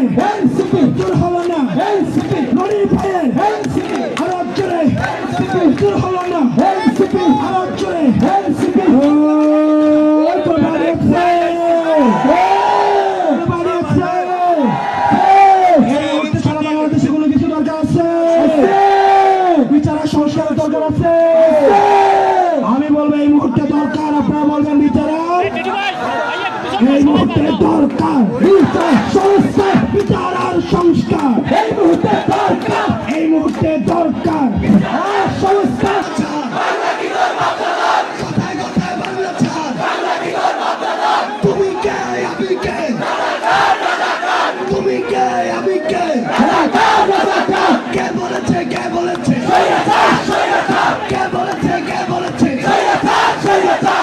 NCP তোর Let's go!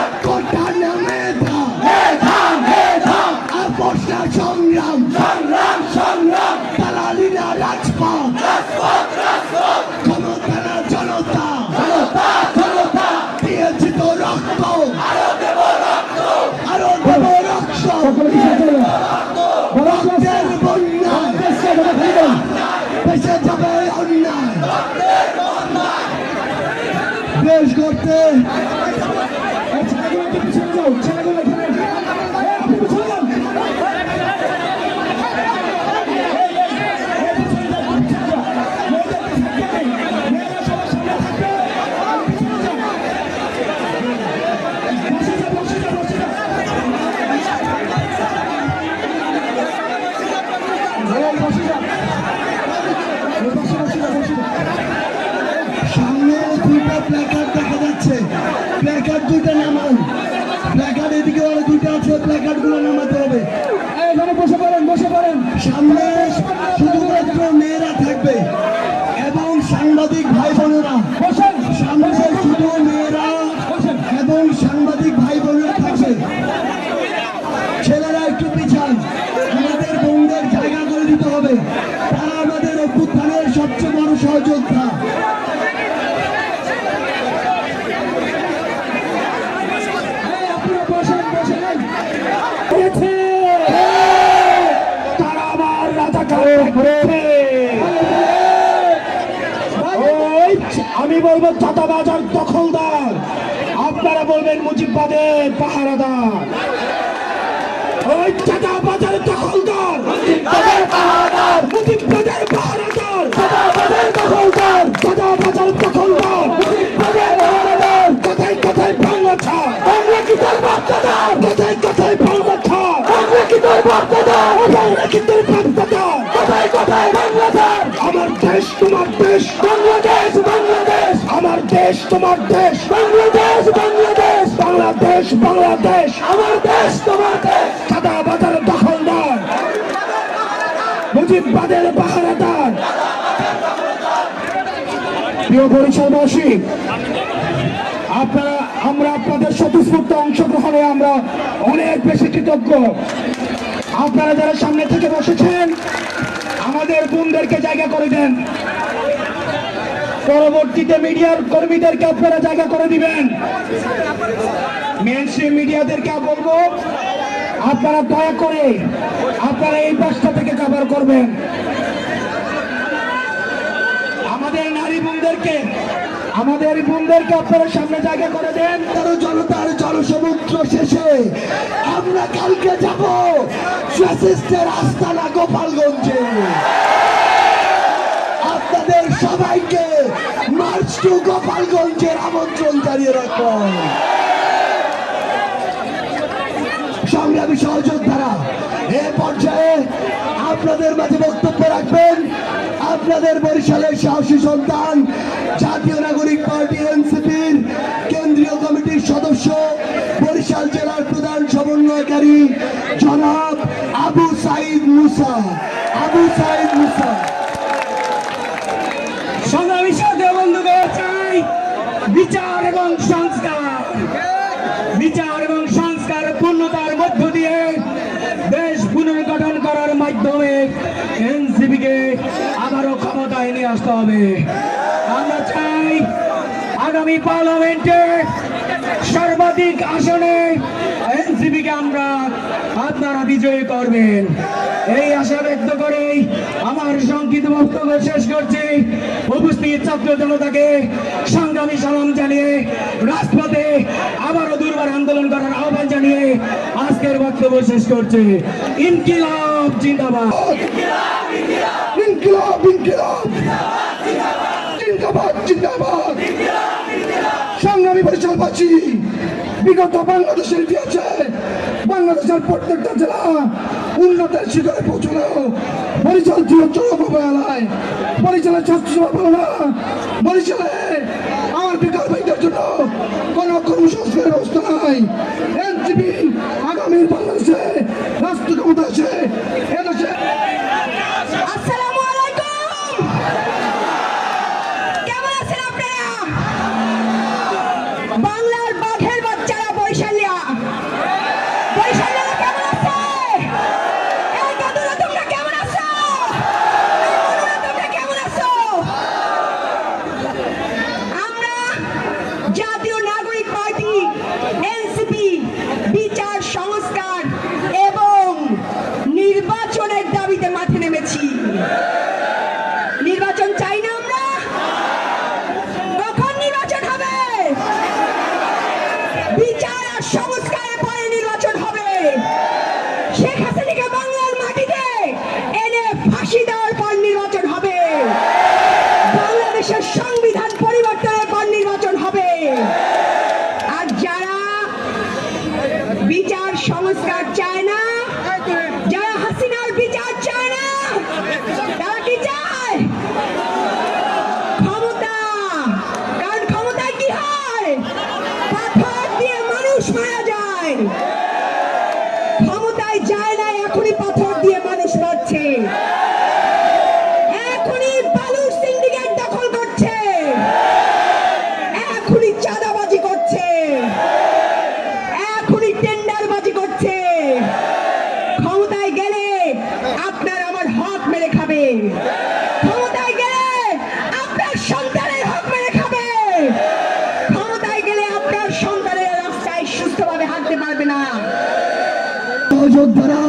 দুইটা নামান। প্ল্যাকার্ড এদিকে আরও দুইটা আছে প্ল্যাকার্ডগুলো নামাতে হবে। এখানে বসে পড়েন বসে পড়েন। সামনে আমি বলব চাঁদাবাজার দখলদার। আপনারা বলবেন মুজিববাদের পাহারাদার। ওই চাঁদাবাজার দখলদার। মুজিববাদের পাহারাদার। চাঁদাবাজার দখলদার। চাঁদাবাজার দখলদার। মুজিববাদের পাহারাদার। কোথায় কোথায় বাংলা ছাড়? বাংলা কি তোর বাচ্চাদার কোথায় কোথায় বাংলা ছাড়? বাংলা কি তোর বাংলা কি তোর কোথায় কোথায় আমার দেশ তোমার দেশ। বাংলাদেশ দেশ, তোমার দেশ। বাংলাদেশ বাংলাদেশ। বাংলাদেশ বাংলাদেশ। আমার দেশ, তোমার দেশ। চাঁদাবাজার দখলদার। মুজিববাদের পাহারাদার। প্রিয় পরিচয়বাসী, আপনারা, আমরা আপনাদের স্বতঃস্ফূর্ত অংশগ্রহণে আমরা অনেক বেশি কৃতজ্ঞ। আপনারা যারা সামনে থেকে বসেছেন, আমাদের বোনদেরকে জায়গা করে দেন। পরবর্তীতে মিডিয়ার কর্মীদেরকে আপনারা জায়গা করে দিবেন। মেন মিডিয়াদেরকে বলব, আপনারা দয়া করে আপনারা এই পাশটা থেকে কাভার করবেন। আমাদের নারী বোনদেরকে, আমাদের বোনদেরকে আপনারা সামনে জায়গা করে দেন। তার জনতার জনসমুদ্র শেষে আমরা কালকে যাব। ফ্যাসিস্টের আস্তানা গোপালগঞ্জে। আপনাদের সবাইকে মার্চ টু গোপালগঞ্জের আমন্ত্রণ জানিয়ে রাখুন সংগ্রামী সহযোদ্ধারা, এ পর্যায়ে আপনাদের মাঝে বক্তব্য রাখবেন। আপনাদের বরিশালের সাহসী সন্তান, জাতীয় নাগরিক পার্টি এনসিপির কেন্দ্রীয় কমিটির সদস্য, বরিশাল জেলার প্রধান সমন্বয়কারী জনাব আবু সাইদ মুসা। আবু সাইদ মুসা। সংগ্রামী সাথে বন্ধুকে চাই। বিচার এবং সংস্কার। বিচার এবং সংস্কার পূর্ণতার মধ্য দিয়ে দেশ পুনর্গঠন করার মাধ্যমে এনসিপিকে আবারও ক্ষমতায় নিয়ে আসতে হবে। আমরা চাই আগামী পার্লামেন্টে সর্বাধিক আসনে এনসিপিকে আমরা আপনারা বিজয়ী করবেন। এই আশা ব্যক্ত করেই আমার সংক্ষিপ্ত বক্তব্য শেষ করছি। উপস্থিত ছাত্র জনতাকে সংগ্রামী সালাম জানিয়ে, রাজপথে আবারও দুর্বার আন্দোলন করার আহ্বান জানিয়ে আজকের বক্তব্য শেষ করছি। ইনকিলাব জিন্দাবাদ। ইনকিলাব ইনকিলাব। জিন্দাবাদ জিন্দাবাদ। সংগ্রামী পরিচালবাসী বিগত বাংলাদেশের ইতিহাসে বাংলাদেশের প্রত্যেকটা জেলা উন্নতের শিখরে পৌঁছলো। বরিশাল ছিল চরম অবহেলায়। বরিশালের পালো না বরিশালে আমার বিকাশ ভাইদের জন্য কোনো কর্মসংস্থানের ব্যবস্থা নাই এনসিপি আগামী বাংলাদেশে রাষ্ট্র ক্ষমতা আছে এদেশে আসসালামু আলাইকুম কেমন আছেন আপনারা বাংলার বাঘের বাচ্চারা বৈশালিয়া বৈশালিয়া কেমন আছে এই দাদুরা তোমরা কেমন আছো এই মনুরা তোমরা কেমন আছো আমরা জাতীয় নাগরিক পার্টি এনসিপি বিচার সংস্কার এবং নির্বাচনের দাবিতে মাঠে নেমেছি নির্বাচন চাই না আমরা কখন নির্বাচন হবে বিচার আর সংস্কারের পরে নির্বাচন হবে শেখ হাসিনাকে বাংলার মাটিতে এনে ফাঁসি দেওয়ার পর নির্বাচন হবে বাংলাদেশের সংবিধান পরিবর্তনের পর নির্বাচন হবে আর যারা বিচার সংস্কার চায় না যারা হাসিনার বিচার চায় না তারা কি চায় ক্ষমতা কারণ ক্ষমতায় কি হয় পাথর দিয়ে মানুষ মারা যায় ক্ষমতায় যায় না এখনই পাথর দিয়ে মানুষ মারছে এখনই বালুর সিন্ডিকেট দখল করছে এখনই চাঁদাবাজি করছে এখনই টেন্ডারবাজি করছে ক্ষমতায় গেলে আপনার আমার হক মেরে খাবে ক্ষমতায় গেলে আপনার সন্তানের হক মেরে খাবে ক্ষমতায় গেলে আপনার সন্তানের রাস্তায় সুস্থভাবে হাঁটতে পারবে না। সহযোদ্ধারা,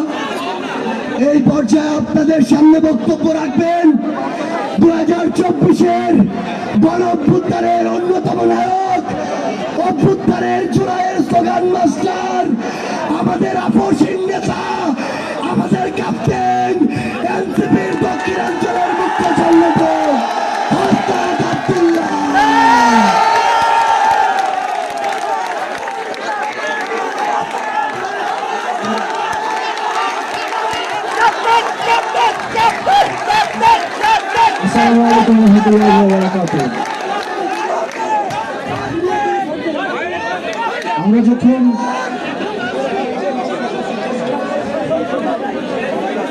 এই পর্যায়ে আপনাদের সামনে বক্তব্য রাখবেন। দু হাজার চব্বিশের গণ অভ্যুত্থানের অন্যতম নায়ক, অভ্যুত্থানের জুলাইয়ের স্লোগান মাস্টার, আমাদের আপসীন নেতা, আমাদের ক্যাপ্টেন, এনসিপির দক্ষিণাঞ্চলের মুখ্য সৈনিক। আসসালামু আলাইকুম আমরা যখন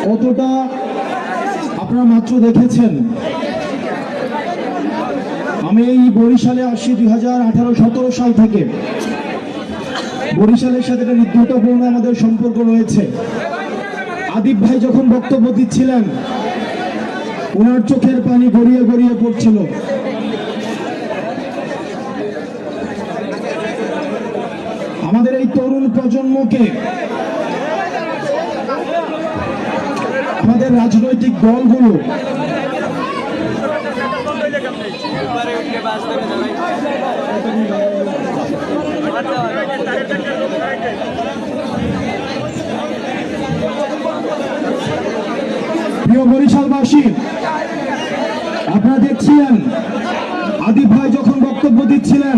কতটা আপনারা মাত্র দেখেছেন, আমি এই বরিশালে আসি দুই হাজার আঠারো সতেরো সাল থেকে। বরিশালের সাথে একটা হৃদ্যতাপূর্ণ আমাদের সম্পর্ক রয়েছে। আদিব ভাই যখন বক্তব্য দিচ্ছিলেন ওনার চোখের পানি গড়িয়ে গড়িয়ে পড়ছিল। আমাদের এই তরুণ প্রজন্মকে আমাদের রাজনৈতিক দলগুলো প্রিয় বরিশালবাসী আপনারা দেখছিলেন? আদিব ভাই যখন বক্তব্য দিচ্ছিলেন,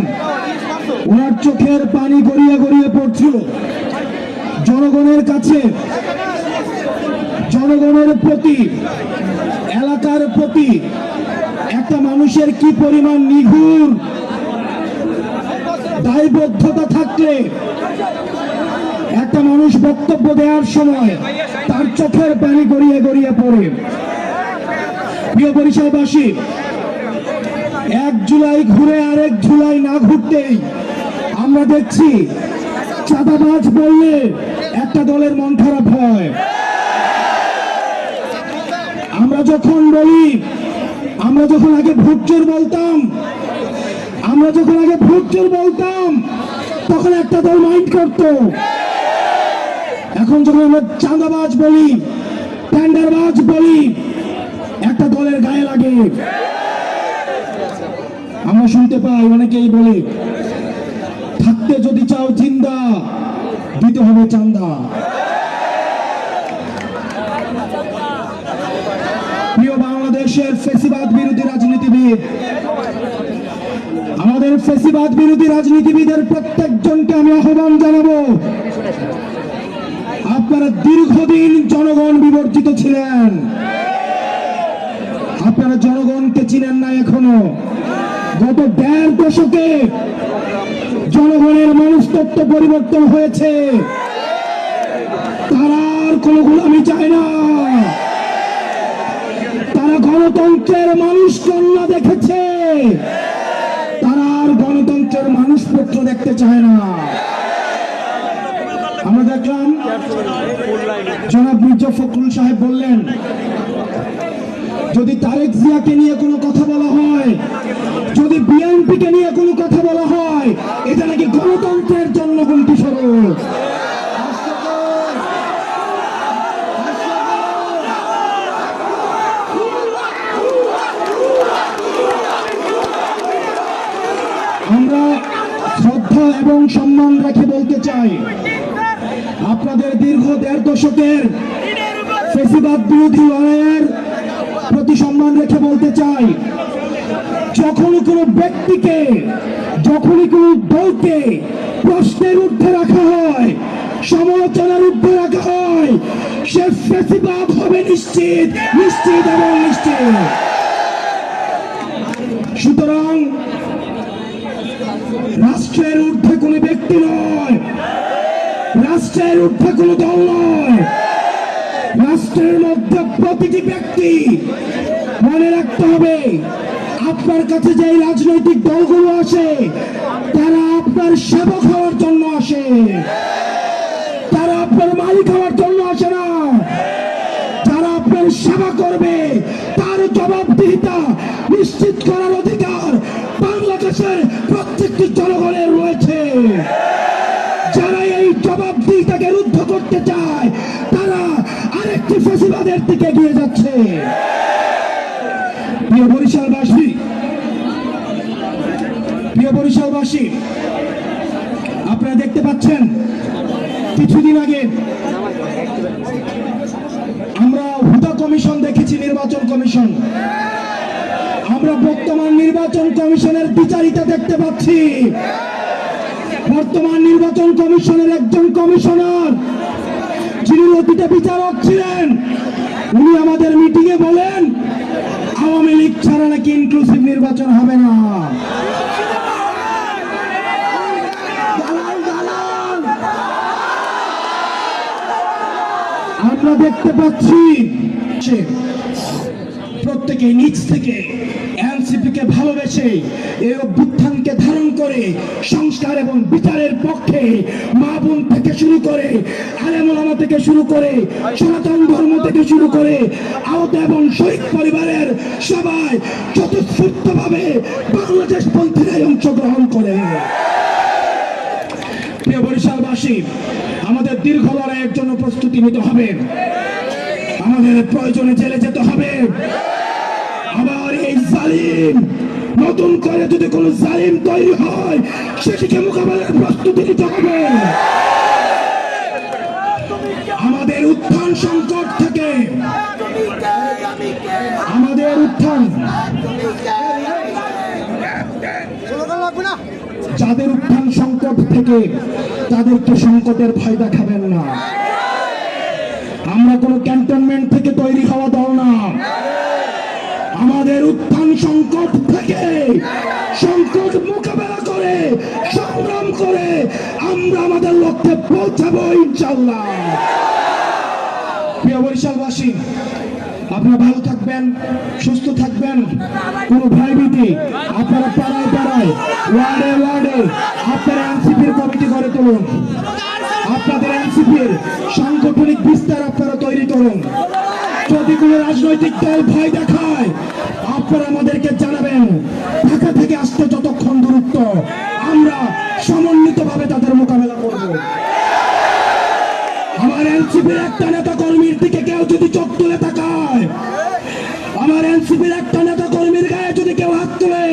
ওনার চোখের পানি গড়িয়ে গড়িয়ে পড়ছিল। জনগণের কাছে, জনগণের প্রতি, এলাকার প্রতি একটা মানুষের কি পরিমাণ নিঘুর? দায়বদ্ধতা থাকলে একটা মানুষ বক্তব্য দেওয়ার সময় তার চোখের পানি গড়িয়ে গড়িয়ে পড়ে। প্রিয় পরিচয়বাসী এক জুলাই ঘুরে আরেক জুলাই না ঘুরতেই আমরা দেখছি চাঁদাবাজ বললে একটা দলের মন খারাপ হয়। আমরা যখন বলি, আমরা যখন আগে ভোট চোর বলতাম, আমরা যখন আগে ভোট চোর বলতাম, তখন একটা দল মাইন্ড করতো। এখন যখন আমরা চাঁদাবাজ বলি, টেন্ডারবাজ বলি একটা দলের গায়ে লাগে। আমরা শুনতে পাই, অনেকেই বলে, থাকতে যদি চাও জিন্দা, দিতে হবে চান্দা। প্রিয় বাংলাদেশের ফেসিবাদ বিরোধী রাজনীতিবিদ, আমাদের ফেসিবাদ বিরোধী রাজনীতিবিদের প্রত্যেকজনকে আমি আহ্বান জানাব, আপনারা দীর্ঘদিন জনগণ বিবর্জিত ছিলেন। আপনারা জনগণকে চিনেন না এখনও। গত দেড় দশকে জনগণের মনস্তত্ব পরিবর্তন হয়েছে। তারা আর কোনো গোলামি চায় না। তারা গণতন্ত্রের মানুষ কন্যা দেখেছে। তারা আর গণতন্ত্রের মানুষপত্র দেখতে চায় না। আমরা দেখলাম, জনাব মির্জা ফখরুল সাহেব বললেন যদি তারেক জিয়াকে নিয়ে কোনো কথা বলা হয়, যদি বিএনপিকে নিয়ে কোনো কথা বলা হয়, এটা নাকি গণতন্ত্রের জন্য গুমটি স্বরূপ। আমরা শ্রদ্ধা এবং সম্মান রেখে বলতে চাই, আপনাদের দীর্ঘ দেড় দশকের বিরোধী লড়াইয়ের প্রতি সম্মান রেখে বলতে চাই, যখনই কোনো ব্যক্তিকে, যখনই কোনো দলকে প্রশ্নের ঊর্ধ্বে রাখা হয়, সমালোচনার ঊর্ধ্বে রাখা হয়, সে ফেসিবাদ হবে নিশ্চিত নিশ্চিত এবং নিশ্চিত। সুতরাং রাষ্ট্রের ঊর্ধ্বে কোনো ব্যক্তি নয়, রাষ্ট্রের ঊর্ধ্বে কোনো দল নয়। রাষ্ট্রের মধ্যে প্রতিটি ব্যক্তি মনে রাখতে হবে, আপনার কাছে যে রাজনৈতিক দলগুলো আসে, তারা আপনার সেবক হওয়ার জন্য আসে। তারা আপনার মালিক হওয়ার জন্য আসে না। যারা আপনার সেবা করবে, তার জবাবদিহিতা নিশ্চিত করার অধিকার বাংলাদেশের প্রত্যেকটি জনগণের রয়েছে। যারা এই জবাবদিহিতাকে রুদ্ধ করতে চায় আরেকটি ফেসিবাদের দিকে এগিয়ে যাচ্ছে। প্রিয় বরিশালবাসী প্রিয় বরিশালবাসী, আপনারা দেখতে পাচ্ছেন, কিছুদিন আগে আমরা হুদা কমিশন দেখেছি, নির্বাচন কমিশন। আমরা বর্তমান নির্বাচন কমিশনের বিচারিতা দেখতে পাচ্ছি। বর্তমান নির্বাচন কমিশনের একজন কমিশনার যিনি অতীতে বিচারক ছিলেন, উনি আমাদের মিটিং এ বলেন, আওয়ামী লীগ ছাড়া নাকি ইনক্লুসিভ নির্বাচন হবে না। আমরা দেখতে পাচ্ছি প্রত্যেকে নিজ থেকে এনসিপি কে ভালোবেসে এই অভ্যুত্থানকে ধারণ করে সংস্কার এবং বিচারের পক্ষে মা বোন থেকে শুরু করে আলেমা থেকে শুরু করে সনাতন ধর্ম থেকে শুরু করে আহত এবং শহীদ পরিবারের সবাই চতুষ্ফূর্ত ভাবে বাংলাদেশ পন্থীরাই অংশগ্রহণ করে। প্রিয় বরিশালবাসী, আমাদের দীর্ঘ লড়াইয়ের জন্য প্রস্তুতি নিতে হবে। আমাদের প্রয়োজনে জেলে যেতে হবে। আবার এই জালিম নতুন করে যদি কোন জালিম তৈরি হয় সেটিকে মোকাবেলার প্রস্তুতি নিতে হবে। আমাদের উত্থান সংকট থেকে, আমাদের উত্থান। যাদের উত্থান সংকট থেকে, তাদেরকে সংকটের ভয় দেখাবেন না। আমরা কোনো ক্যান্টনমেন্ট থেকে তৈরি হওয়া দল না। আমাদের উত্থান সংকট থেকে, সংকট মোকাবেলা করে, সংগ্রাম করে আমরা আমাদের লক্ষ্যে পৌঁছাবো ইনশাল্লাহ প্রিয় বরিশালবাসী, আপনারা ভালো থাকবেন, সুস্থ থাকবেন, কোনো ভয়ভীতি আপনারা পাড়ায় পাড়ায়, ওয়ার্ডে ওয়ার্ডে আপনারা এনসিপির কমিটি করে তুলুন। আপনাদের এনসিপির সাংগঠনিক বিস্তার আপনারা তৈরি করুন। যদি কোনো রাজনৈতিক দল ভয় দেখায়। আপনারা আমাদেরকে জানাবেন, ঢাকা থেকে আসতে যতক্ষণ দূরত্ব, আমরা সমন্বিতভাবে তাদের মোকাবেলা করব। আমার এনসিপির একটা নেতা কর্মীর দিকে কেউ যদি চোখ তুলে তাকায়, আমার এনসিপির একটা নেতা কর্মীর গায়ে যদি কেউ হাত তুলে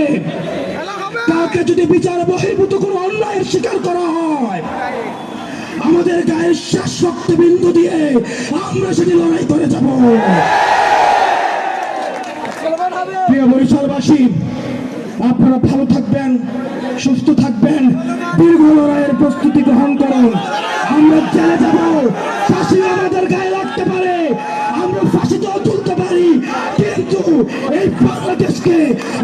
তাকে যদি বিচার বহির্ভূত কোনো অন্যায়ের শিকার করা হয় আমাদের গায়ের শেষ রক্তবিন্দু দিয়ে আমরা সেটি লড়াই করে যাব। প্রিয় বরিশালবাসী, আপনারা ভালো থাকবেন, সুস্থ থাকবেন, দীর্ঘ লড়াইয়ের প্রস্তুতি গ্রহণ করুন। আমরা জেলে যাব, ফাঁসি আমাদের গায়ে লাগতে পারে, আমরা ফাঁসিতেও তুলতে পারি, কিন্তু এই বাংলাদেশকে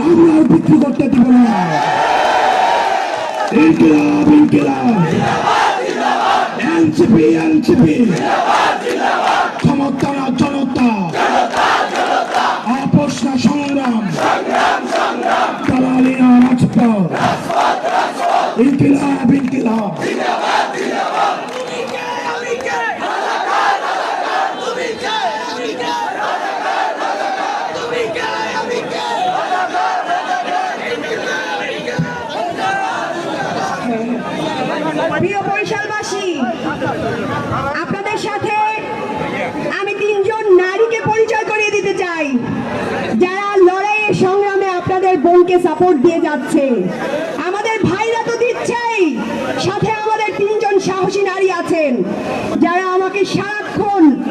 আমরা আর বিক্রি করতে দিব না। ইনকিলাব ইনকিলাব। এনসিপি এনসিপি ক্ষমতা না জনতা আপোষ না সংগ্রাম দালালি না রাজপথ ইনকিলাব ইনকিলাব প্রিয় বরিশালবাসী আপনাদের সাথে আমি তিনজন নারীকে পরিচয় করিয়ে দিতে চাই যারা লড়াইয়ের সংগ্রামে আপনাদের বোনকে সাপোর্ট দিয়ে যাচ্ছে। আমাদের ভাইরা তো দিচ্ছেই। সাথে আমাদের তিনজন সাহসী নারী আছেন। যারা আমাকে সারাক্ষণ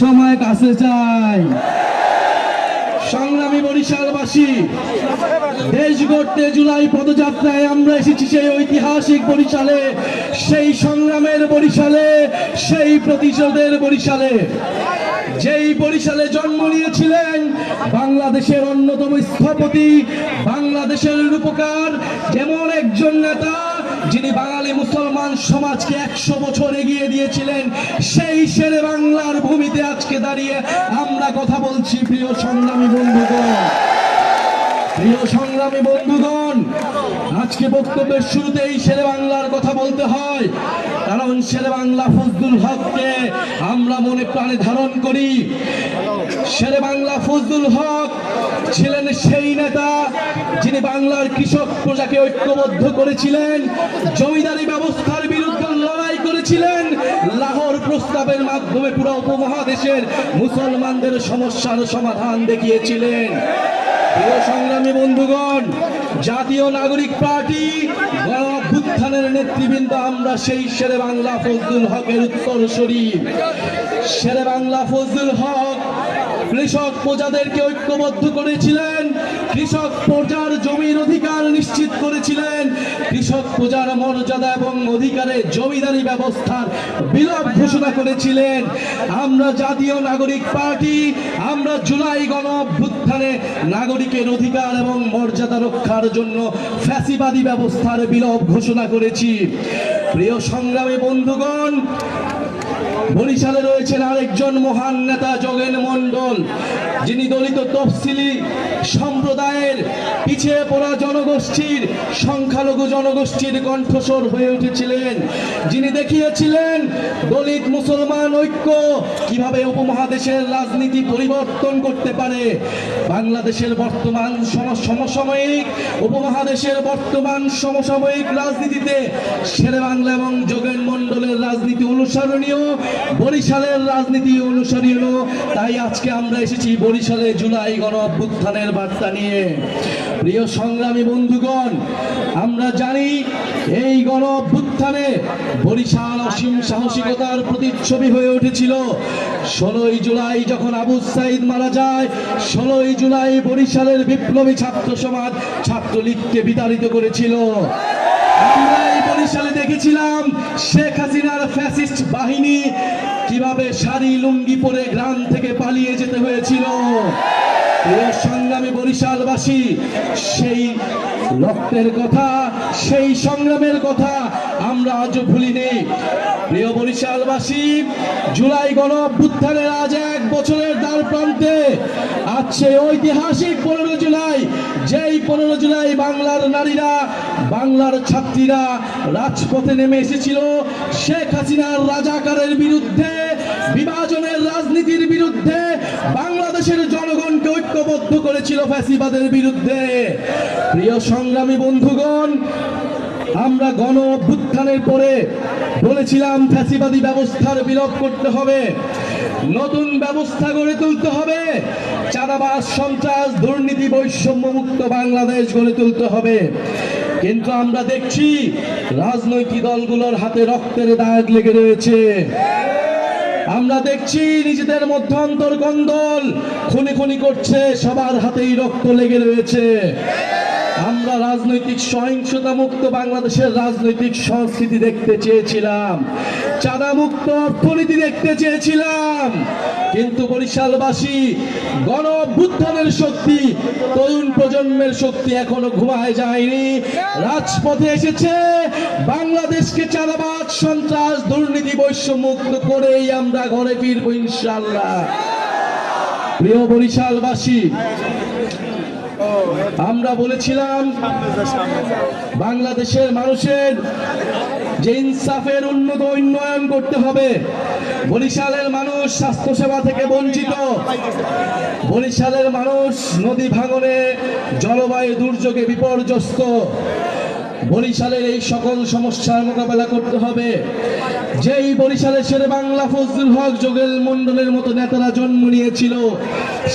সময় কাছে চাই। সংগ্রামী বরিশালবাসী, দেশ গড়তে জুলাই পদযাত্রায় আমরা এসেছি সেই ঐতিহাসিক বরিশালে, সেই সংগ্রামের বরিশালে, সেই প্রতিশোধের বরিশালে। যেই বরিশালে জন্ম নিয়েছিলেন বাংলাদেশের অন্যতম স্থপতি, বাংলাদেশের রূপকার, যেমন একজন নেতা যিনি বাঙালি মুসলমান সমাজকে একশো বছর এগিয়ে দিয়েছিলেন, সেই শেরে বাংলার ভূমিতে আজকে দাঁড়িয়ে আমরা কথা বলছি প্রিয় সংগ্রামী বন্ধুগণ। প্রিয় সংগ্রামী বন্ধুগণ আজকে বক্তব্যের শুরুতেই শেরে বাংলার কথা বলতে হয়। কারণ শেরে বাংলা ফজলুল হককে আমরা মনে প্রাণে ধারণ করি। শেরে বাংলা ফজলুল হক ছিলেন সেই নেতা যিনি বাংলার কৃষক প্রজাকে ঐক্যবদ্ধ করেছিলেন, জমিদারি ব্যবস্থার বিরুদ্ধে লড়াই করেছিলেন, লাহোর প্রস্তাবের মাধ্যমে পুরো উপমহাদেশের মুসলমানদের সমস্যার সমাধান দেখিয়েছিলেন। প্রিয় সংগ্রামী বন্ধুগণ জাতীয় নাগরিক পার্টি, গণ অভ্যুত্থানের নেতৃবৃন্দ, আমরা সেই শেরে বাংলা ফজলুল হকের উত্তরসূরি শেরে বাংলা ফজলুল হক, কৃষক প্রজাদেরকে ঐক্যবদ্ধ করেছিলেন। কৃষক প্রজার জমির অধিকার নিশ্চিত করেছিলেন। কৃষক প্রজার মর্যাদা এবং অধিকারে জমিদারি ব্যবস্থার বিলোপ ঘোষণা করেছিলেন। আমরা জাতীয় নাগরিক পার্টি, আমরা জুলাই গণ অভ্যুত্থানে নাগরিকের অধিকার এবং মর্যাদা রক্ষার জন্য ফ্যাসিবাদী ব্যবস্থার বিলোপ ঘোষণা করেছি। প্রিয় সংগ্রামী বন্ধুগণ, বরিশালে রয়েছেন আরেকজন মহান নেতা যোগেন মণ্ডল। যিনি দলিত তফসিলি সম্প্রদায়ের পিছিয়ে পড়া জনগোষ্ঠীর সংখ্যালঘু জনগোষ্ঠীর কণ্ঠস্বর হয়ে উঠেছিলেন, যিনি দেখিয়েছিলেন দলিত মুসলমান ঐক্য কীভাবে উপমহাদেশের রাজনীতি পরিবর্তন করতে পারে। বাংলাদেশের বর্তমান সম- সমসাময়িক, উপমহাদেশের বর্তমান সমসাময়িক রাজনীতিতে শেরে বাংলা এবং যোগেন মণ্ডলের রাজনীতি অনুসরণীয়, বরিশালের রাজনীতি অনুসরণীয়। তাই আজকে আমরা এসেছি বরিশালে জুলাই গণ অভ্যুত্থানের বার্তা নিয়ে। প্রিয় সংগ্রামী বন্ধুগণ, আমরা জানি এই গণ অভ্যুত্থানে বরিশাল অসীম সাহসিকতার প্রতিচ্ছবি হয়ে উঠেছিল। ষোলোই জুলাই যখন আবু সাইদ মারা যায়, ষোলোই জুলাই বরিশালের বিপ্লবী ছাত্র সমাজ ছাত্রলীগকে বিতাড়িত করেছিল। দেখেছিলাম শেখ হাসিনার ফ্যাসিস্ট বাহিনী। কীভাবে শাড়ি লুঙ্গি পরে গ্রাম থেকে পালিয়ে যেতে হয়েছিল? সংগ্রামী বরিশালবাসী, সেই রক্তের কথা, সেই সংগ্রামের কথা আমরা আজও ভুলিনি। প্রিয় বরিশালবাসী, জুলাই গণ অভ্যুত্থানের আজ এক বছরের দ্বার প্রান্তে সেই ঐতিহাসিক পনেরো জুলাই। যেই পনেরো জুলাই বাংলার নারীরা, বাংলার ছাত্রীরা রাজপথে নেমে এসেছিল, শেখ হাসিনার রাজাকারের বিরুদ্ধে, বিভাজনের রাজনীতির বিরুদ্ধে, বাংলাদেশের জনগণকে ঐক্যবদ্ধ করেছিল ফ্যাসিবাদের বিরুদ্ধে। প্রিয় সংগ্রামী বন্ধুগণ আমরা গণ অভ্যুত্থানের পরে বলেছিলাম ফ্যাসিবাদী ব্যবস্থার বিলোপ করতে হবে। নতুন ব্যবস্থা গড়ে তুলতে হবে। চাঁদাবাজ, সন্ত্রাস, দুর্নীতি বৈষম্য মুক্ত বাংলাদেশ গড়ে তুলতে হবে। কিন্তু আমরা দেখছি রাজনৈতিক দলগুলোর হাতে রক্তের দাগ লেগে রয়েছে। আমরা দেখছি নিজেদের মধ্যে অন্তর্কন্দল খুনি খুনি করছে, সবার হাতেই রক্ত লেগে রয়েছে। আমরা রাজনৈতিক সহিংসতা মুক্ত বাংলাদেশের রাজনৈতিক সংস্কৃতি দেখতে চেয়েছিলাম। চাঁদা মুক্ত অর্থনীতি দেখতে চেয়েছিলাম। কিন্তু বরিশালবাসী গণ অভ্যুত্থানের শক্তি, তরুণ প্রজন্মের শক্তি এখনও ঘুমায় যায়নি। রাজপথে এসেছে বাংলাদেশকে চাঁদাবাজ, সন্ত্রাস, দুর্নীতি বৈষম্যুক্ত করেই আমরা ঘরে ফিরবো ইনশাল্লাহ প্রিয় বরিশালবাসী আমরা বলেছিলাম, বাংলাদেশের মানুষের যে ইনসাফের উন্নত উন্নয়ন করতে হবে, বরিশালের মানুষ স্বাস্থ্যসেবা থেকে বঞ্চিত। বরিশালের মানুষ নদী ভাঙনে জলবায়ু দুর্যোগে বিপর্যস্ত। বরিশালের এই সকল সমস্যার মোকাবেলা করতে হবে। যেই বরিশালের শেরে বাংলা ফজলুল হক যোগেল মন্ডলের মতো নেতারা জন্ম নিয়েছিল,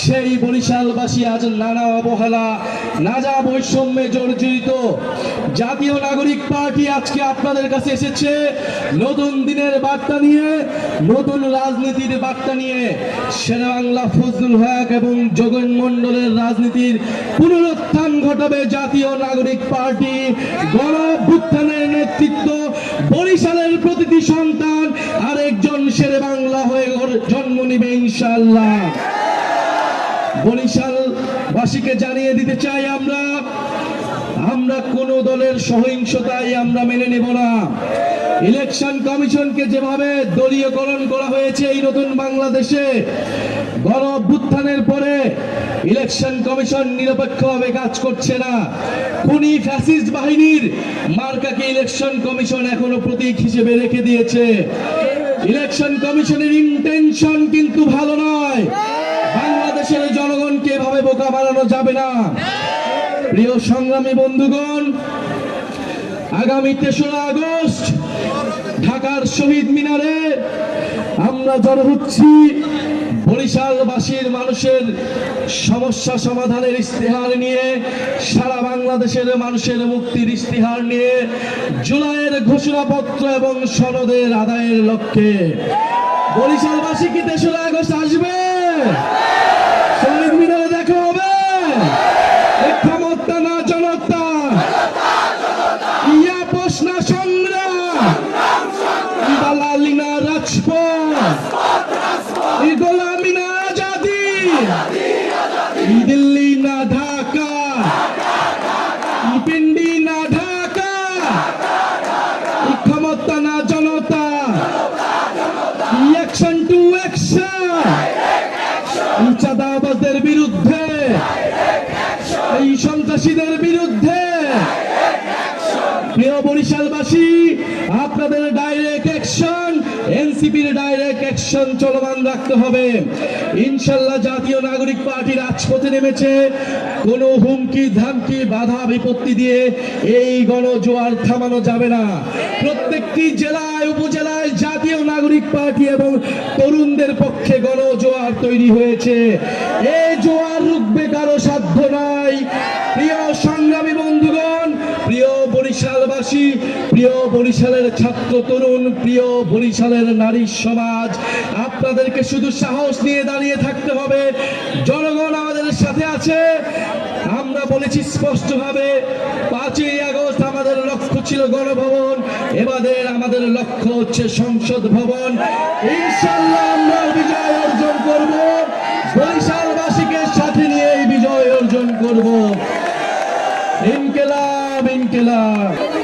সেই বরিশালবাসী আজ নানা অবহেলা নাজা বৈষম্যে জর্জরিত। জাতীয় নাগরিক পার্টি আজকে আপনাদের কাছে এসেছে। নতুন দিনের বার্তা নিয়ে, নতুন রাজনীতির বার্তা নিয়ে শেরে বাংলা ফজলুল হক এবং যোগেন মন্ডলের রাজনীতির পুনরুত্থান ঘটাবে জাতীয় নাগরিক পার্টি। গণ নেতৃত্ব, বরিশালের প্রতিটি সন্তান আরেকজন শেরে বাংলা হয়ে জন্ম নিবে ইনশাল্লাহ বরিশাল বাসীকে জানিয়ে দিতে চাই আমরা। আমরা কোন দলের সহিংসতায় আমরা মেনে নেব না। ইলেকশন কমিশনকে যেভাবে দলীয়করণ করা হয়েছে এই নতুন বাংলাদেশে, গণ অভ্যুত্থানের পরে ইলেকশন কমিশন নিরপেক্ষভাবে কাজ করছে না। খুনি ফ্যাসিস্ট বাহিনীর মার্কাকে ইলেকশন কমিশন এখনও প্রতীক হিসেবে রেখে দিয়েছে। ইলেকশন কমিশনের ইন্টেনশন কিন্তু ভালো নয়। বাংলাদেশের জনগণকে এভাবে বোকা বানানো যাবে না। প্রিয় সংগ্রামী বন্ধুগণ, আগামী তেসরা আগস্ট ঢাকার শহীদ মিনারে আমরা জড়ো হচ্ছি। বরিশালবাসীর মানুষের সমস্যা সমাধানের ইস্তেহার নিয়ে, সারা বাংলাদেশের মানুষের মুক্তির ইস্তেহার নিয়ে, জুলাইয়ের ঘোষণাপত্র এবং সনদের আদায়ের লক্ষ্যে। বরিশালবাসী কি তেসরা আগস্ট আসবে? বিরুদ্ধে। এই সন্ত্রাসীদের বিরুদ্ধে। প্রিয় বরিশালবাসী, আপনাদের ডাইরেক্ট অ্যাকশন এনসিপির ডাইরেক্ট অ্যাকশন চলমান রাখতে হবে। ইনশাল্লাহ জাতীয় নাগরিক পার্টি রাজপথে নেমেছে। কোনো হুমকি, ধামকি, বাধা, বিপত্তি দিয়ে এই গণজোয়ার থামানো যাবে না। প্রত্যেকটি জেলায় উপজেলা নাগরিক পার্টি এবং তরুণদের পক্ষে গণজোয়ার তৈরি হয়েছে। এই জোয়ার রুখবে কারও সাধ্য নাই। প্রিয় সংগ্রামী বন্ধুগণ, প্রিয় বরিশালবাসী, প্রিয় বরিশালের ছাত্র তরুণ, প্রিয় বরিশালের নারী সমাজ, আপনাদেরকে শুধু সাহস নিয়ে দাঁড়িয়ে থাকতে হবে। জনগণ আমাদের সাথে আছে। আমরা বলেছি স্পষ্টভাবে পাঁচই আগস্ট ছিল গণভবন, এবারের আমাদের লক্ষ্য হচ্ছে সংসদ ভবন। ইনশাল্লাহ আমরা বিজয় অর্জন করব। বরিশালবাসীকে সাথে নিয়ে এই বিজয় অর্জন করব। ইনকেলাব ইনকেলাব।